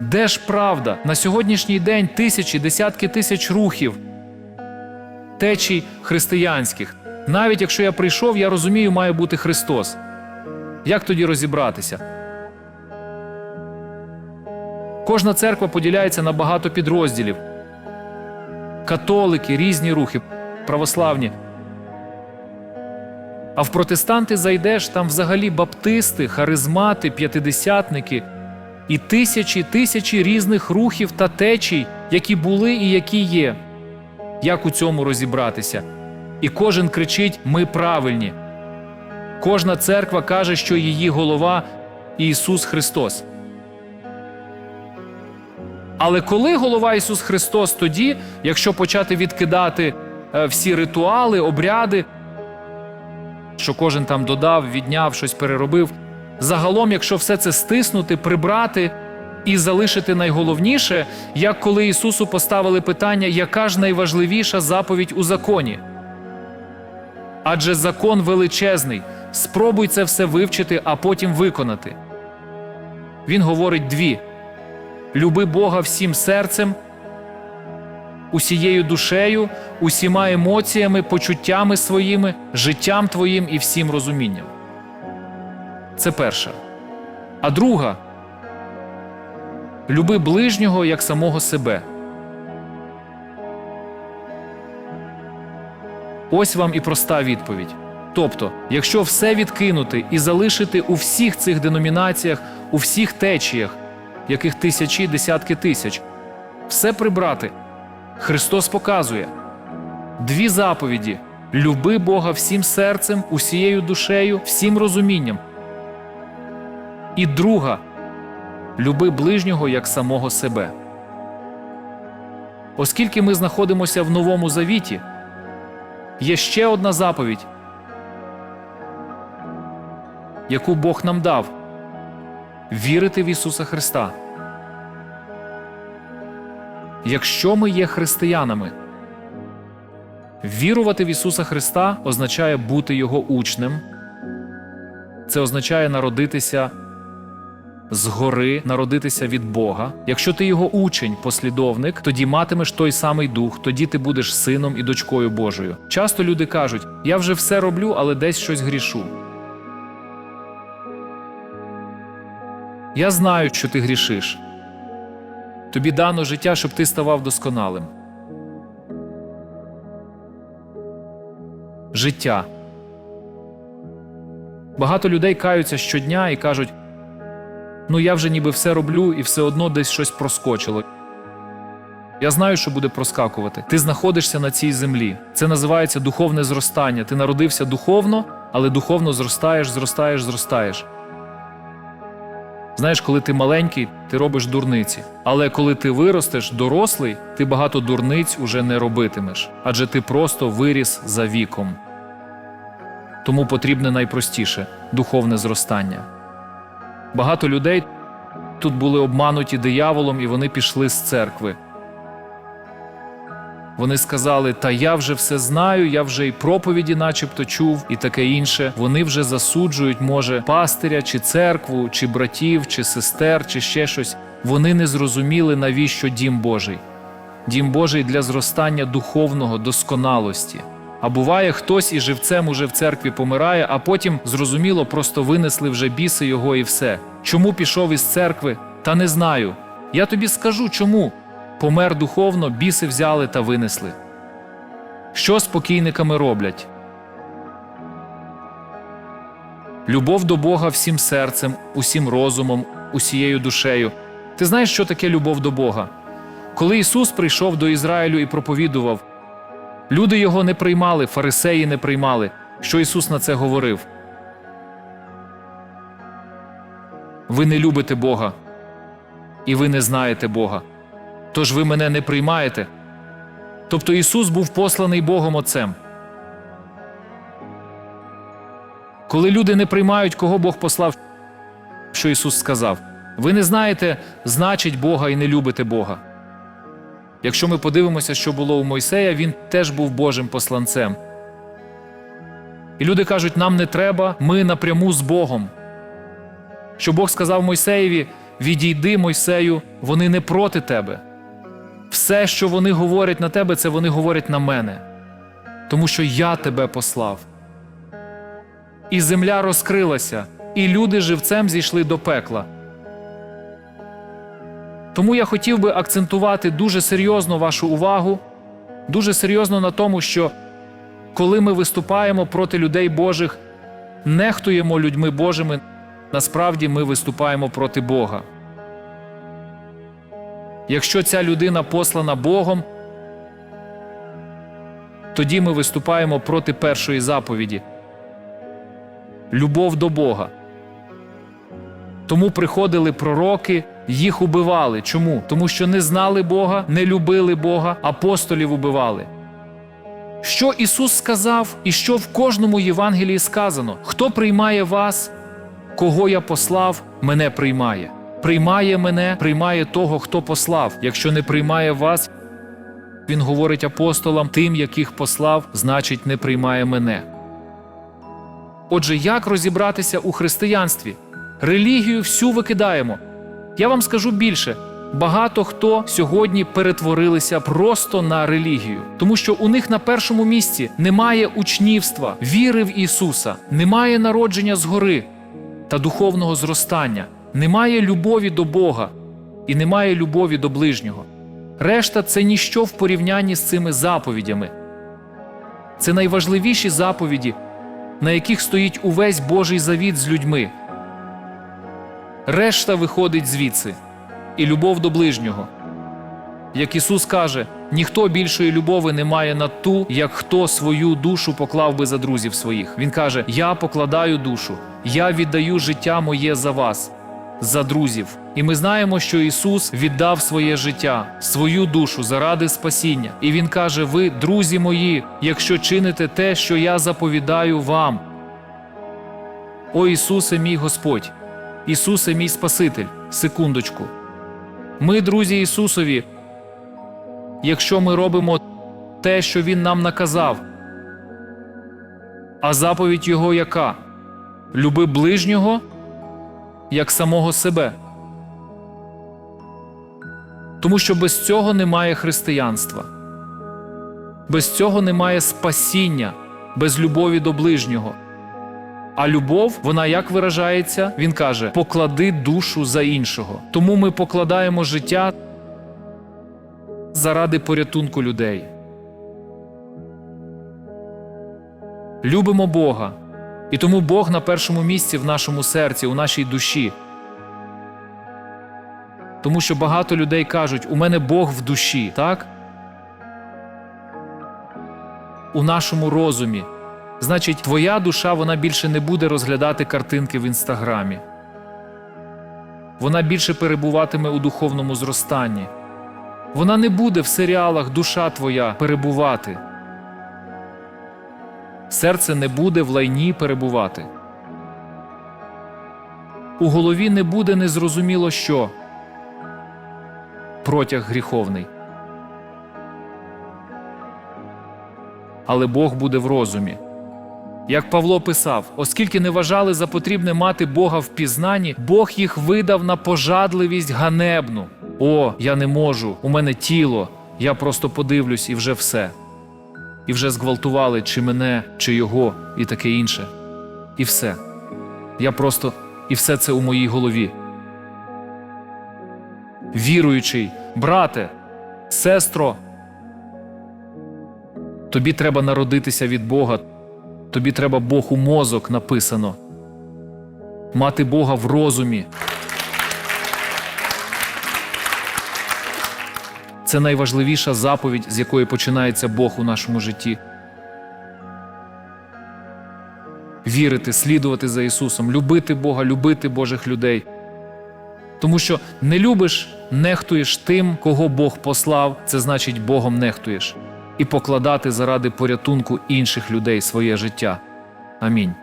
Де ж правда? На сьогоднішній день тисячі, десятки тисяч рухів, течій християнських. Навіть якщо я прийшов, я розумію, має бути Христос. Як тоді розібратися? Кожна церква поділяється на багато підрозділів: католики, різні рухи, православні. А в протестанти зайдеш там взагалі баптисти, харизмати, п'ятидесятники і тисячі тисячі різних рухів та течій, які були і які є. Як у цьому розібратися? І кожен кричить: Ми правильні. Кожна церква каже, що її голова Ісус Христос. Але коли голова Ісус Христос, тоді, якщо почати відкидати е, всі ритуали, обряди, що кожен там додав, відняв, щось переробив. Загалом, якщо все це стиснути, прибрати і залишити найголовніше, як коли Ісусу поставили питання, яка ж найважливіша заповідь у законі? Адже закон величезний. Спробуй це все вивчити, а потім виконати. Він говорить дві: люби Бога всім серцем, усією душею, усіма емоціями, почуттями своїми, життям твоїм і всім розумінням. Це перша. А друга люби ближнього як самого себе. Ось вам і проста відповідь. Тобто, якщо все відкинути і залишити у всіх цих деномінаціях, у всіх течіях, яких тисячі, десятки тисяч, все прибрати, Христос показує дві заповіді: люби Бога всім серцем, усією душею, всім розумінням. І друга люби ближнього як самого себе. Оскільки ми знаходимося в Новому Завіті, є ще одна заповідь, яку Бог нам дав вірити в Ісуса Христа. Якщо ми є християнами, вірувати в Ісуса Христа означає бути Його учнем, це означає народитися згори, народитися від Бога. Якщо ти його учень, послідовник, тоді матимеш той самий дух, тоді ти будеш сином і дочкою Божою. Часто люди кажуть: я вже все роблю, але десь щось грішу. Я знаю, що ти грішиш. Тобі дано життя, щоб ти ставав досконалим. Життя. Багато людей каються щодня і кажуть: ну я вже ніби все роблю і все одно десь щось проскочило. Я знаю, що буде проскакувати. Ти знаходишся на цій землі. Це називається духовне зростання. Ти народився духовно, але духовно зростаєш, зростаєш, зростаєш. Знаєш, коли ти маленький, ти робиш дурниці. Але коли ти виростеш дорослий, ти багато дурниць уже не робитимеш, адже ти просто виріс за віком. Тому потрібне найпростіше духовне зростання. Багато людей тут були обмануті дияволом, і вони пішли з церкви. Вони сказали: Та я вже все знаю, я вже й проповіді, начебто, чув, і таке інше. Вони вже засуджують, може, пастиря, чи церкву, чи братів, чи сестер, чи ще щось. Вони не зрозуміли, навіщо дім Божий. Дім Божий для зростання духовного, досконалості. А буває, хтось і живцем уже в церкві помирає, а потім, зрозуміло, просто винесли вже біси його і все. Чому пішов із церкви? Та не знаю. Я тобі скажу чому. Помер духовно, біси взяли та винесли. Що з покійниками роблять? Любов до Бога всім серцем, усім розумом, усією душею. Ти знаєш, що таке любов до Бога? Коли Ісус прийшов до Ізраїлю і проповідував, люди його не приймали, фарисеї не приймали. Що Ісус на це говорив? Ви не любите Бога, і ви не знаєте Бога. Тож ви мене не приймаєте. Тобто Ісус був посланий Богом Отцем. Коли люди не приймають, кого Бог послав, що Ісус сказав, ви не знаєте, значить Бога і не любите Бога. Якщо ми подивимося, що було у Мойсея, він теж був Божим посланцем. І люди кажуть, нам не треба, ми напряму з Богом. Що Бог сказав Мойсеєві, Відійди, Мойсею, вони не проти тебе. Все, що вони говорять на тебе, це вони говорять на мене, тому що я тебе послав. І земля розкрилася, і люди живцем зійшли до пекла. Тому я хотів би акцентувати дуже серйозно вашу увагу, дуже серйозно на тому, що коли ми виступаємо проти людей Божих, нехтуємо людьми Божими, насправді ми виступаємо проти Бога. Якщо ця людина послана Богом, тоді ми виступаємо проти першої заповіді любов до Бога. Тому приходили пророки, їх убивали. Чому? Тому що не знали Бога, не любили Бога, апостолів убивали. Що Ісус сказав, і що в кожному Євангелії сказано: хто приймає вас, кого я послав, мене приймає. Приймає мене, приймає того, хто послав. Якщо не приймає вас, він говорить апостолам, тим, яких послав, значить, не приймає мене. Отже, як розібратися у християнстві? Релігію всю викидаємо. Я вам скажу більше. Багато хто сьогодні перетворилися просто на релігію, тому що у них на першому місці немає учнівства, віри в Ісуса, немає народження згори та духовного зростання, немає любові до Бога і немає любові до ближнього. Решта це ніщо в порівнянні з цими заповідями. Це найважливіші заповіді, на яких стоїть увесь Божий завіт з людьми. Решта виходить звідси і любов до ближнього. Як Ісус каже, ніхто більшої любові не має на ту, як хто свою душу поклав би за друзів своїх. Він каже: Я покладаю душу, я віддаю життя моє за вас, за друзів. І ми знаємо, що Ісус віддав своє життя, свою душу заради спасіння. І Він каже: Ви, друзі мої, якщо чините те, що я заповідаю вам. О Ісусе, мій Господь, Ісусе, мій Спаситель, секундочку. Ми, друзі Ісусові, якщо ми робимо те, що Він нам наказав. А заповідь Його яка? Люби ближнього як самого себе. Тому що без цього немає християнства, без цього немає спасіння, без любові до ближнього. А любов, вона як виражається, він каже: поклади душу за іншого. Тому ми покладаємо життя заради порятунку людей. Любимо Бога, і тому Бог на першому місці в нашому серці, у нашій душі. Тому що багато людей кажуть: у мене Бог в душі, так? У нашому розумі. Значить, твоя душа вона більше не буде розглядати картинки в інстаграмі. Вона більше перебуватиме у духовному зростанні. Вона не буде в серіалах душа твоя перебувати. Серце не буде в лайні перебувати. У голові не буде незрозуміло що. Протяг гріховний. Але Бог буде в розумі. Як Павло писав, оскільки не вважали за потрібне мати Бога в пізнанні, Бог їх видав на пожадливість ганебну. О, я не можу, у мене тіло, я просто подивлюсь і вже все. І вже зґвалтували чи мене, чи його, і таке інше. І все. Я просто і все це у моїй голові. Віруючий, брате, сестро, тобі треба народитися від Бога. Тобі треба Бог у мозок написано. Мати Бога в розумі. Це найважливіша заповідь, з якої починається Бог у нашому житті. Вірити, слідувати за Ісусом, любити Бога, любити Божих людей. Тому що не любиш, нехтуєш тим, кого Бог послав, це значить Богом нехтуєш і покладати заради порятунку інших людей своє життя. Амінь.